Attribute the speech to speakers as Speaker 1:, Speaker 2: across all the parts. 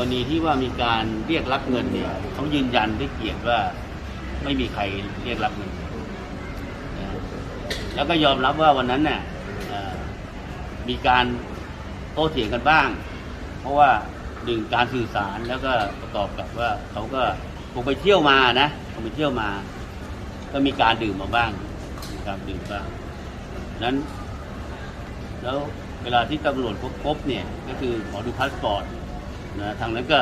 Speaker 1: กรณีที่ว่ามีการเรียกรับเงินเนี่ยเขายืนยันด้วยเกียรติว่าไม่มีใครเรียกรับเงิน แล้วก็ยอมรับว่าวันนั้นเนี่ยมีการโต้เถียงกันบ้าง เพราะว่าหนึ่งการสื่อสารแล้วก็ประกอบกับว่าเขาก็คงไปเที่ยวมานะคงไปเที่ยวมา ก็มีการดื่มมาบ้างนะครับดื่มบ้างนั้น แล้วเวลาที่ตำรวจพบเนี่ย ก็คือขอดูพาสปอร์ต นะทางนั้นก็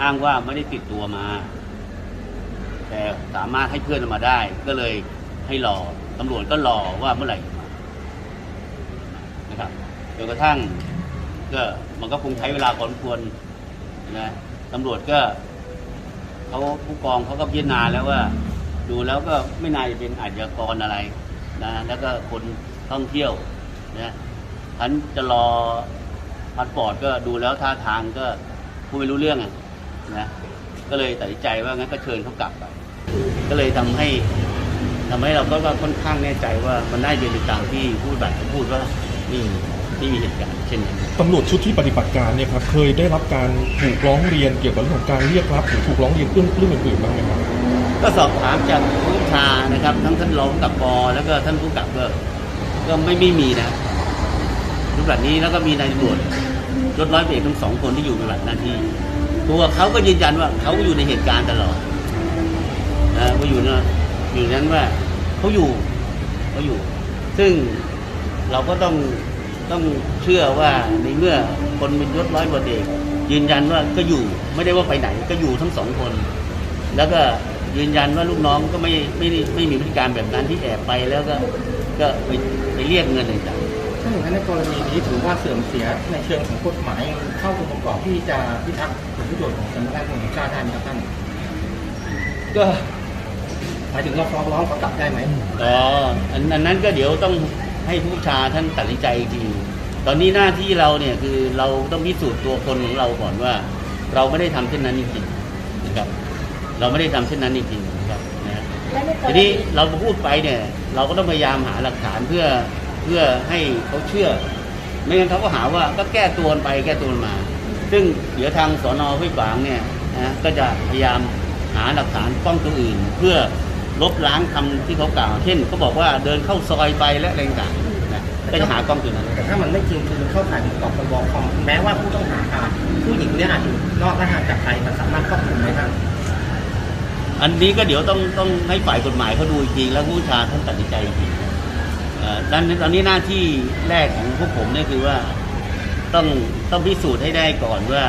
Speaker 1: อ้างว่าไม่ได้ติดตัวมา แต่สามารถให้เพื่อนมาได้ ก็เลยให้รอตำรวจก็รอว่าเมื่อไหร่มานะครับจนกระทั่งก็มันก็คงใช้เวลาพอสมควรนะตำรวจก็เขาผู้กองเขาก็พิจารณาแล้วว่า ดูแล้วก็ไม่น่าจะเป็นอาชญากรอะไรนะแล้วก็คนท่องเที่ยวนะท่านจะรอ พาสปอร์ตก็ดูแล้วท่าทางก็พูดไม่รู้เรื่องอะนะก็เลยตัดสินใจว่างั้นก็เชิญเขากลับไป ก็เลยทำให้ทำให้เราก็ก็ค่อนข้างแน่ใจว่ามันได้เป็นไปตามที่ผู้บัตรพูดว่านี่นี่มีเหตุการณ์เช่นนี้
Speaker 2: ตำรวจชุดที่ปฏิบัติการเนี่ยครับเคยได้รับการถูกร้องเรียนเกี่ยวกับเรื่องของการเรียกรับหรือถูกร้องเรียนเรื่องเรื่องอื่นๆบ้างไหมครับ
Speaker 1: ก็สอบถามจากผู้บัญชานะครับ ทั้งท่านรองกับปอแล้วก็ท่านผู้กำกับก็ก็ไม่ไม่มีนะรู ปแบบนี้แล้วก็มีนายตำรวจยศร้อยเอกทั้งสองคนที่อยู่ในหลักหน้าที่ตัวเขาก็ยืนยันว่าเขาอยู่ในเหตุการณ์ตลอดนะว่าอยู่นะอยู่นั้นว่าเขาอยู่เขาอยู่ ซึ่งเราก็ต้องต้องเชื่อว่าในเมื่อคนเป็นยศร้อยเอกยืนยันว่าก็อยู่ไม่ได้ว่าไปไหน ก็อยู่ทั้งสองคน แล้วก็ยืนยันว่าลูกน้องก็ไม่ไม่ได้ไม่มีพฤติการแบบนั้นที่แอบไปแล้วก็ก็ไปไปเรียกเงินต่าง
Speaker 3: ถ้าอย่างนั้นในกรณีนี้ถือว่าเสื่อมเสียในเชิงของกฎหมายเข้าองค์ประกอบที่จะพิทักษ์ผลประโยชน์ของสำนักงานตำรวจแห่งชาติได้ไหมครับท่าน
Speaker 1: ก็
Speaker 3: หมายถึงเราฟ้องร้องเขากลับได้ไหม
Speaker 1: อ๋ออันอันนั้นก็เดี๋ยวต้องให้ผู้ชาท่านตัดสินใจอีกทีตอนนี้หน้าที่เราเนี่ยคือเราต้องพิสูจน์ตัวคนของเราก่อนว่า เราไม่ได้ทำเช่นนั้นจริงๆนะครับเราไม่ได้ทำเช่นนั้นจริงๆนะครับนะทีนี้เราพูดไปเนี่ย เราก็ต้องพยายามหาหลักฐานเพื่อ พื่อให้เขาเชื่อ ไม่งั้นเขาก็หาว่าก็แก้ตัวไปแก้ตัวมา ซึ่งเดี๋ยวทางสอนอห้วยขวางเนี่ยนะก็จะพยายามหาหลักฐานกล้องตัวอื่น เพื่อลบล้างคำที่เขากล่าว เช่นเขาบอกว่าเดินเข้าซอยไปและอะไรต่างๆนะก็จะหากล้องตัวนั้น
Speaker 3: แต่ถ้ามันไม่จริงคือเข้าข่ายผิดต่อพรบคอมแม้ว่าผู้ต้องหาอาจผู้หญิงเนี่ยอาจอยู่นอกและห่างจากไทยมันสามารถครอบคลุมไหมครับ
Speaker 1: อันนี้ก็เดี๋ยวต้องต้องให้ฝ่ายกฎหมายเขาดูอีกทีแล้วผู้บัญชาท่านตัดสินใจอีกที เอ่อดังนั้นตอนนี้หน้าที่แรกของพวกผมเนี่ยคือว่าต้องต้องพิสูจน์ให้ได้ก่อนว่า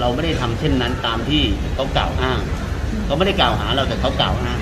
Speaker 1: เราไม่ได้ทำเช่นนั้นตามที่เขากล่าวอ้างเขาไม่ได้กล่าวหาเราแต่เขากล่าวอ้าง